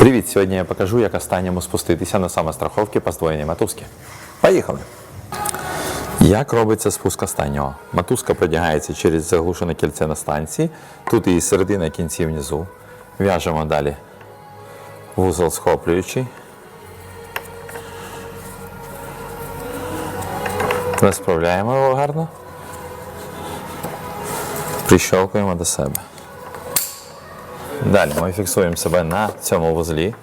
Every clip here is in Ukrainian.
Привіт! Сьогодні я покажу, як останньому спуститися на самостраховки по здвоєній мотузки. Поїхали! Як робиться спуск останнього? Мотузка продягається через заглушене кільце на станції. Тут її середина кінці внизу. В'яжемо далі вузол схоплюючий. Розправляємо його гарно. Прищолкуємо до себе. Далі ми фіксуємо себе на цьому вузлі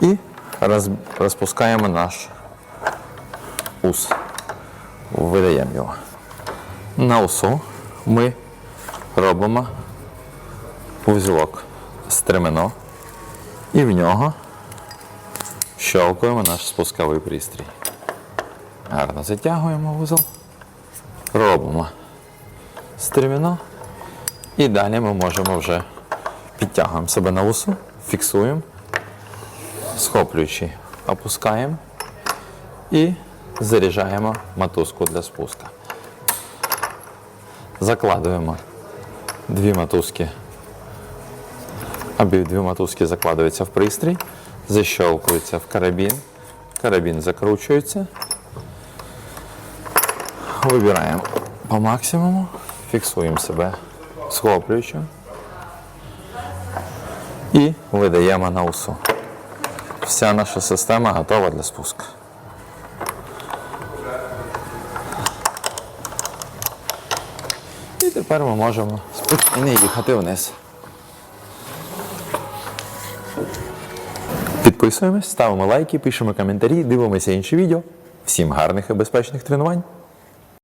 і роз, розпускаємо наш ус. Видаємо його. На усу ми робимо вузлок стремено і в нього щелкуємо наш спусковий пристрій. Гарно затягуємо вузол, робимо стремено і далі ми можемо вже підтягуємо себе на усу, фіксуємо, схоплюючи, опускаємо і заряджаємо мотузку для спуска. Закладуємо дві мотузки. Обидві мотузки закладуються в пристрій, защелкуються в карабін, карабін закручується. Вибираємо по максимуму, фіксуємо себе схоплюючи і видаємо на усу. Вся наша система готова для спуску. І тепер ми можемо спокійно їхати вниз. Підписуємось, ставимо лайки, пишемо коментарі, дивимося інші відео. Всім гарних і безпечних тренувань!